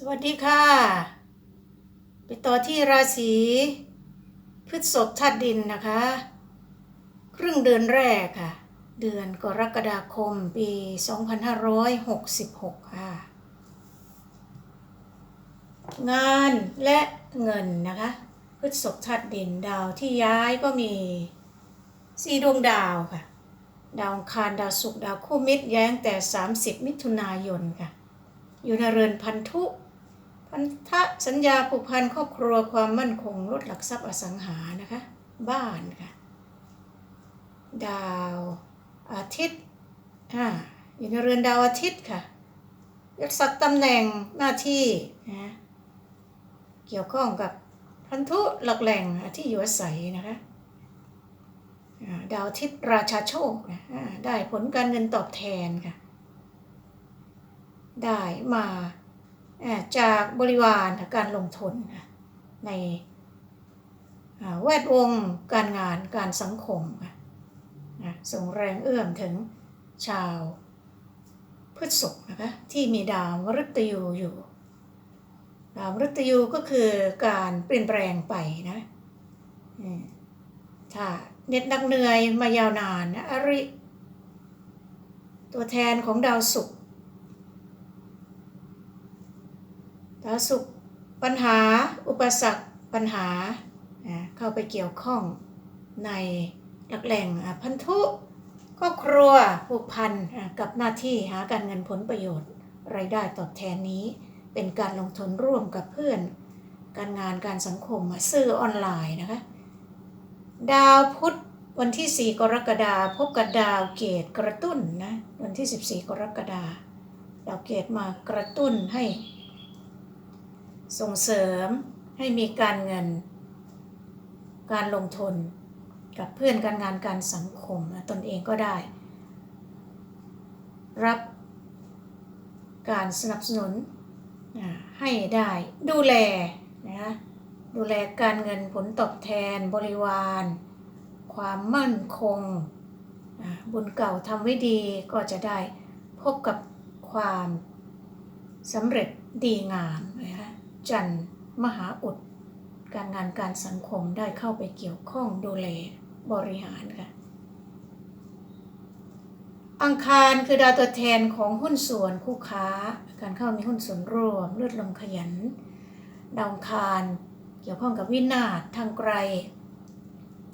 สวัสดีค่ะ ไปต่อที่ราศีพฤษภธาตุดินนะคะ ครึ่งเดือนแรกค่ะ เดือนกรกฎาคมปี 2566 ค่ะ งานและเงินนะคะ พฤษภธาตุดินดาวที่ย้ายก็มีสี่ดวงดาวค่ะ ดาวคารดาวศุกร์ดาวคู่มิตรแย้งแต่ 30 มิถุนายนค่ะ อยู่ในเรือนพันธุ พันธะสัญญาผูกพันครอบครัวความมั่นคงลดหลักทรัพย์อสังหานะคะ บ้านค่ะ ดาวอาทิตย์อ่าอยู่ในเรือนดาวอาทิตย์ค่ะยศศักดิ์ตำแหน่งหน้าที่นะเกี่ยวข้องกับพันธุหลักแหล่งที่อยู่อาศัยนะคะดาวอาทิตย์ราชาโชคนะอ่าได้ผลการเงินตอบแทนค่ะ ได้มา จากบริวารการลงทุนในแวดวงการงานการสังคมส่งแรงเอื้อมถึงชาวพฤษภนะคะที่มีดาวมฤตยูอยู่ ดาวมฤตยูก็คือการเปลี่ยนแปลงไปนะถ้าเน็ดนักเหนื่อยมายาวนานนะอริ ตัวแทนของดาวศุกร์ ดาวศุกร์ปัญหาอุปสรรคปัญหาเข้าไปเกี่ยวข้องในหลักแหล่งพันธุครอบครัวผูกพันกับหน้าที่หาการเงินผลประโยชน์รายได้ตอบแทนนี้ เป็นการลงทุนร่วมกับเพื่อน การงานการสังคมสื่อออนไลน์นะคะดาวพุธวันที่ 4 กรกฎาพบกับดาวเกตกระตุ้นนะวันที่ 14 กรกฎาดาวเกตมากระตุ้นให้ ส่งเสริมให้มีการเงิน การลงทุนกับเพื่อนการงานการสังคมตนเองก็ได้ รับการสนับสนุนให้ได้ดูแลนะดูแลการเงินผลตอบแทนบริวาร ความมั่นคง บุญเก่าทำไว้ดีก็จะได้พบกับความสำเร็จดีงามนะ จันทร์ มหาอุด การงานการสังคมได้เข้าไปเกี่ยวข้องดูแลบริหารค่ะ อังคารคือดาวตัวแทนของหุ้นส่วนคู่ค้า การเข้ามีหุ้นส่วนร่วมเลือดลมขยัน ดาวอังคารเกี่ยวข้องกับวินาศทางไกล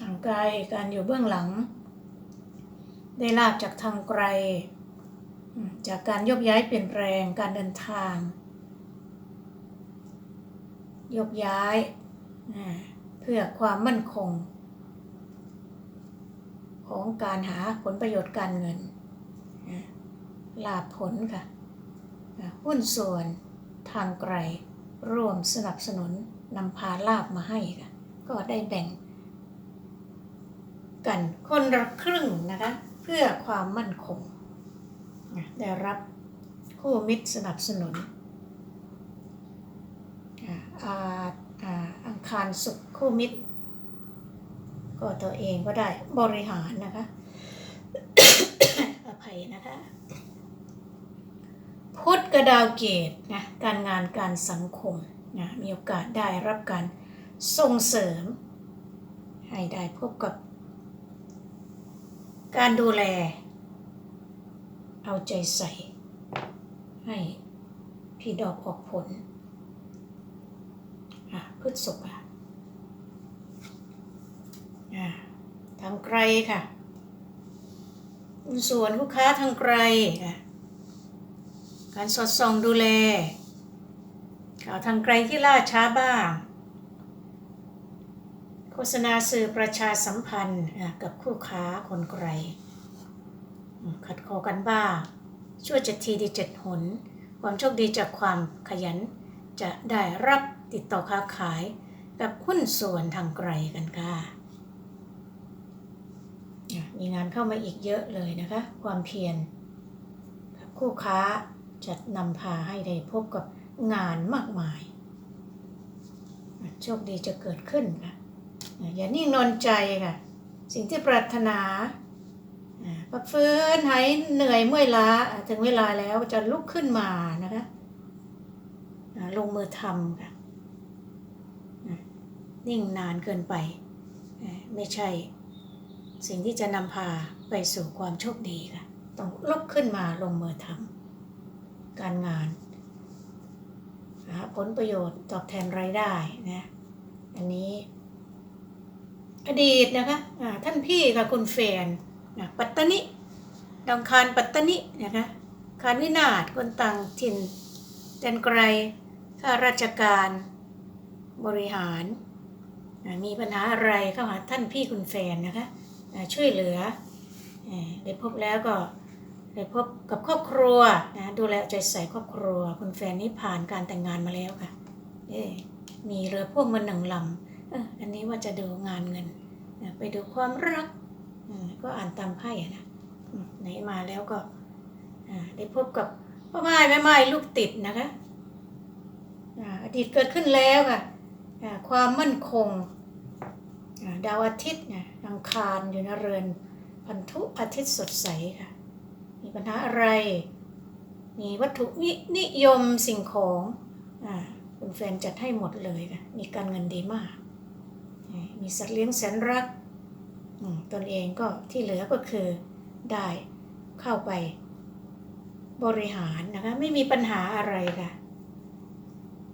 ทางไกลการอยู่เบื้องหลัง ได้ลาบจากทางไกล จากการยกย้ายเปลี่ยนแปลงการเดินทาง ยกย้ายเพื่อความมั่นคง ของการหาผลประโยชน์การเงินลาภผลค่ะหุ้นส่วนทางไกลร่วมสนับสนุนนำพาลาบมาให้ค่ะ ก็ได้แบ่ง กันคนละครึ่งนะคะ เพื่อความมั่นคง ได้รับคู่มิตรสนับสนุน อาอาอังคารสุขคู่มิตร ก็ตัวเองก็ได้บริหารนะคะอภัยนะคะพุทธกระดาวเกตนะการงานการสังคมนะมีโอกาสได้รับการส่งเสริม ให้ได้พบกับ การดูแล เอาใจใส่ ให้พี่ดอกออกผล พืชสุกอะอะทางไกลค่ะส่วนลูกค้าทางไกลค่ะการสอดส่องดูแลข่าวทางไกลที่ล่าช้าบ้าง โฆษณาสื่อประชาสัมพันธ์กับคู่ค้าคนไกล ขัดคอกันบ้างช่วยเจ็ดทีดีเจ็ดหน ความโชคดีจากความขยันจะได้รับ ติดต่อค้าขายกับหุ้นส่วนทางไกลกันค่ะมีงานเข้ามาอีกเยอะเลยนะคะ ความเพียรคู่ค้าจะนำพาให้ได้พบกับงานมากมาย โชคดีจะเกิดขึ้นค่ะ อย่านิ่งนอนใจค่ะ สิ่งที่ปรารถนาพักฟื้นหายเหนื่อยเมื่อยล้าถึงเวลาแล้วจะลุกขึ้นมานะคะ ลงมือทำค่ะ นิ่งนานเกินไป ไม่ใช่ สิ่งที่จะนำพาไปสู่ความโชคดีค่ะ ต้องลุกขึ้นมาลงมือทำการงานหาผลประโยชน์ตอบแทนรายได้นะ อันนี้ อดีตนะคะอ่าท่านพี่กับคุณแฟนนะปัตตานิดองคารปัตตานินะคะคารวินาศคนต่างถิ่นแดนไกลข้าราชการบริหาร มีปัญหาอะไรเข้าหาท่านพี่คุณแฟนนะคะช่วยเหลือได้พบแล้วก็ได้พบกับครอบครัวนะดูแลใจใส่ครอบครัว คุณแฟนนี่ผ่านการแต่งงานมาแล้วค่ะมีเรือพ่วงมาหนึ่งลำเอ้ออันนี้ว่าจะดูงานเงินไปดูความรักก็อ่านตามไพ่นะไหนมาแล้วก็ได้พบกับพ่อไม้แม่ไม้ลูกติดนะคะอดีตเกิดขึ้นแล้วค่ะความมั่นคง ดาวอาทิตย์เนะอังคารอยู่ในเรือนพันธุอาทิตย์สดใสค่ะ มีปัญหาอะไร มีวัตถุนิยมสิ่งของอ่าคุณแฟนจัดให้หมดเลยค่ะ มีการเงินดีมาก มีสัตว์เลี้ยงแสนรัก ตนเองก็ที่เหลือก็คือได้เข้าไปบริหารนะคะ ไม่มีปัญหาอะไรค่ะ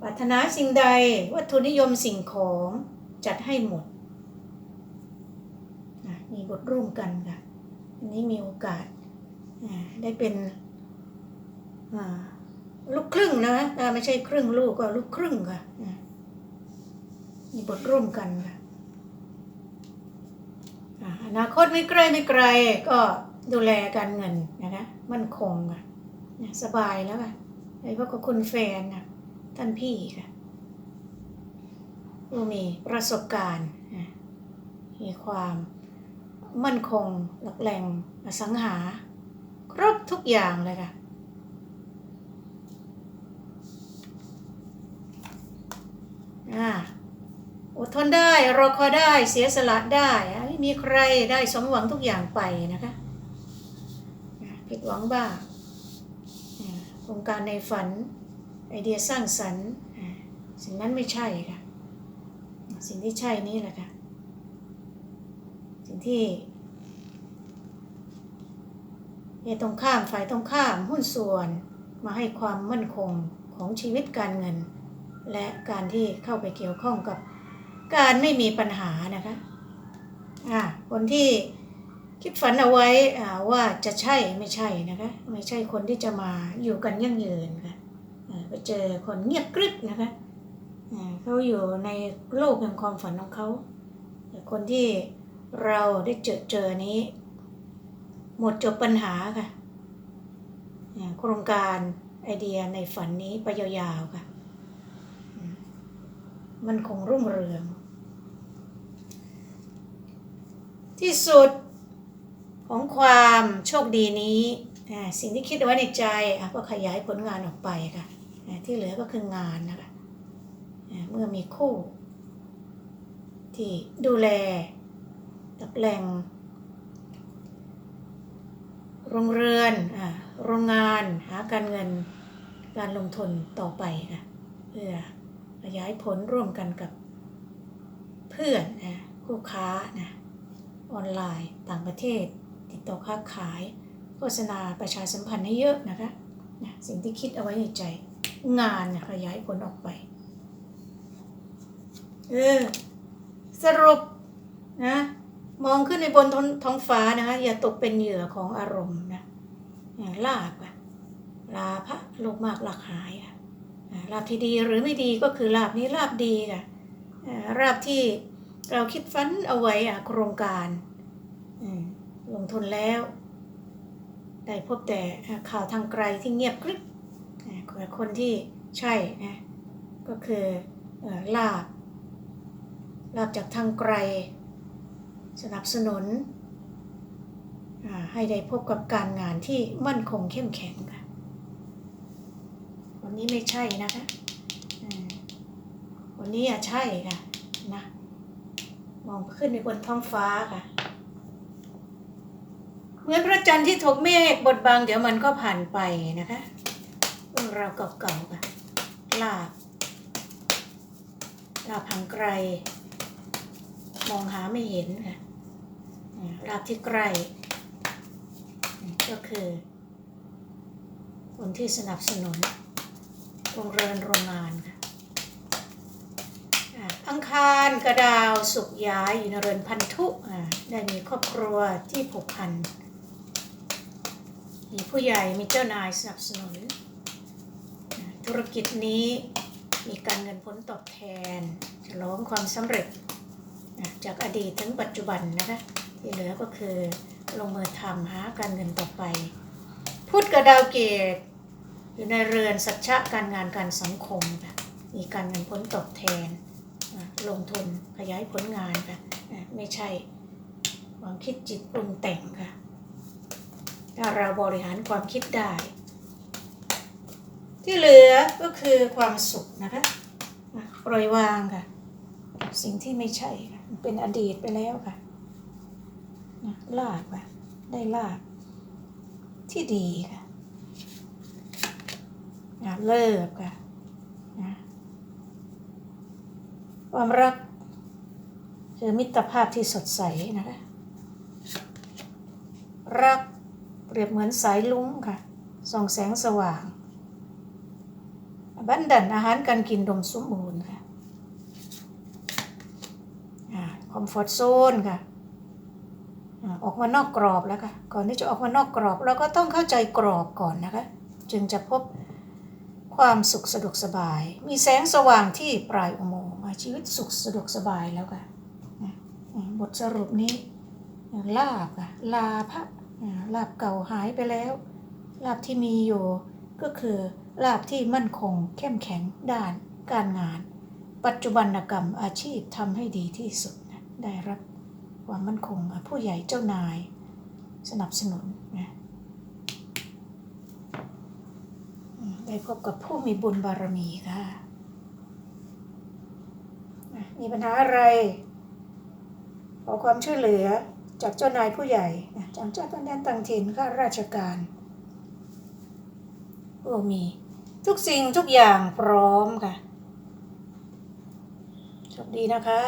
ปรารถนาสิ่งใดวัตถุนิยมสิ่งของจัดให้หมด บทร่วมกันค่ะอันนี้มีโอกาสได้เป็นลูกครึ่งนะไม่ใช่ครึ่งลูกก็ลูกครึ่งค่ะมีบทร่วมกันค่ะอนาคตไม่ใกล้ไม่ไกลก็ดูแลการเงินนะคะมั่นคงค่ะสบายแล้วค่ะโดยเฉพาะกับคุณแฟนนะท่านพี่ค่ะผู้มีประสบการณ์มีความ มั่นคง หลักแหล่งอสังหา ครบทุกอย่างเลยค่ะอ่าอดทนได้รอคอยได้เสียสละได้ไม่มีใครได้สมหวังทุกอย่างไปนะคะผิดหวังบ้างโครงการในฝัน ไอเดียสร้างสรรค์ สิ่งนั้นไม่ใช่ค่ะ สิ่งที่ใช่นี่แหละค่ะ สิ่งที่เอตรงข้ามฝ่ายตรงข้ามหุ้นส่วนมาให้ความมั่นคงของชีวิตการเงิน และการที่เข้าไปเกี่ยวข้องกับการไม่มีปัญหานะคะอ่าคนที่คิดฝันเอาไว้อ่าว่าจะใช่ไม่ใช่นะคะไม่ใช่คนที่จะมาอยู่กันยั่งยืนค่ะอ่าไปเจอคนเงียบกริบนะคะอ่าเขาอยู่ในโลกแห่งความฝันของเขาแต่คนที่ เราได้เจอเจอนี้ หมดจบปัญหาค่ะ โครงการไอเดียในฝันนี้ไปยาวๆค่ะ มันคงรุ่งเรือง ที่สุดของความโชคดีนี้สิ่งที่คิดไว้ในใจก็ขยายผลงานออกไปค่ะที่เหลือก็คืองานนะคะอ่าเมื่อมีคู่ ที่ดูแล ตับแหล่ง โรงเรือนอ่าโรงงานหาการเงินการลงทุนต่อไปค่ะเพื่อขยายผลร่วมกันกับเพื่อนนะคู่ค้านะออนไลน์ต่างประเทศ ติดต่อค้าขาย โฆษณาประชาสัมพันธ์ให้เยอะนะคะนะสิ่งที่คิดเอาไว้ในใจ งานนะขยายผลออกไปเออสรุปนะ มองขึ้นในบนท้องท้องฟ้านะคะ อย่าตกเป็นเหยื่อของอารมณ์นะอย่างลาบอะลาพระโลกมากหลักหายค่ะลาบที่ดีหรือไม่ดีก็คือลาบนี้ลาบดีค่ะลาบที่เราคิดฟันเอาไว้อะโครงการลงทุนแล้ว ได้พบแต่ข่าวทางไกลที่เงียบกริบคนที่ใช่นะก็คือลาบลาบจากทางไกล สนับสนุนอ่าให้ได้พบกับการงานที่มั่นคงเข้มแข็งค่ะวันนี้ไม่ใช่นะคะวันนี้อะใช่ค่ะนะมองขึ้นไปบนท้องฟ้าค่ะ เหมือนพระจันทร์ที่ถกเมฆบดบังเดี๋ยวมันก็ผ่านไปนะคะเรื่องราวเก่าๆค่ะลาบลาบห่างไกล มองหาไม่เห็นค่ะ อ่าลาบที่ใกล้ ก็คือคนที่สนับสนุนโรงเรือนโรงงานค่ะอังคารกระดาวสุขย้ายอยู่ในเรือนพันธุได้มีครอบครัวที่ผูกพัน มีผู้ใหญ่มีเจ้านายสนับสนุน ธุรกิจนี้มีการเงินผลตอบแทนฉลองความสำเร็จจากอดีตถึงปัจจุบันนะคะ ที่เหลือก็คือลงมือทำหาการเงินต่อไป พุธกับดาวเกต อยู่ในเรือนสัจจะการงานการสังคมค่ะมีการเงินผลตอบแทน ลงทุนขยายผลงานค่ะไม่ใช่ความคิดจิตปรุงแต่งค่ะ ถ้าเราบริหารความคิดได้ ที่เหลือก็คือความสุขนะคะอะปล่อยวางค่ะ สิ่งที่ไม่ใช่ค่ะมันเป็นอดีตไปแล้วค่ะนะ ลาบค่ะ ได้ลาบที่ดีค่ะนะเลิกค่ะนะความรักคือมิตรภาพที่สดใสนะคะ รักเปรียบเหมือนสายลุ้งค่ะ ส่องแสงสว่าง บันดันอาหารการกินดมสมบูรณ์ค่ะคอมฟอร์ทโซนค่ะ ออกมานอกกรอบแล้วค่ะ ก่อนที่จะออกมานอกกรอบ เราก็ต้องเข้าใจกรอบก่อนนะคะ จึงจะพบความสุขสะดวกสบาย มีแสงสว่างที่ปลายอุโมงค์ชีวิตสุขสะดวกสบายแล้วค่ะ บทสรุปนี้ลาบค่ะลาภะอะลาบเก่าหายไปแล้ว ลาบที่มีอยู่ก็คือลาบที่มั่นคงเข้มแข็งด้านการงาน ปัจจุบันกรรมอาชีพทำให้ดีที่สุดได้รับ ความมั่นคงผู้ใหญ่เจ้านาย สนับสนุนนะได้พบกับผู้มีบุญบารมีค่ะ มีปัญหาอะไร ขอความช่วยเหลือจากเจ้านายผู้ใหญ่จากเจ้าต้นแดนต่างถิ่นข้าราชการผู้มี ทุกสิ่งทุกอย่างพร้อมค่ะโชคดีนะคะ